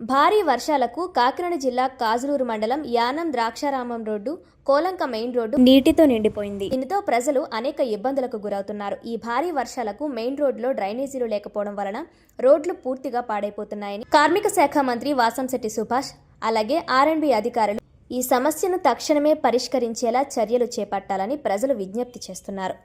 భారీ వర్షాలకు కాకినాడ జిల్లా కాజులూరు మండలం Yanam Draksharamam road Kolanka main road నీటితో నిండిపోయింది. దీనితో ప్రజలు అనేక ఇబ్బందులకు గురవుతున్నారు. ఈ భారీ వర్షాలకు మెయిన్ రోడ్లో డ్రైనేజీలు లేకపోవడం వలన రోడ్లు పూర్తిగా పాడైపోతున్నాయని కార్మిక శాఖ మంత్రి వాసంశెట్టి సుభాష్ అలాగే ఆర్ఎండ్బి అధికారులు ఈ సమస్యను తక్షణమే పరిష్కరించేలా చర్యలు చేపట్టాలని ప్రజలు విజ్ఞప్తి చేస్తున్నారు.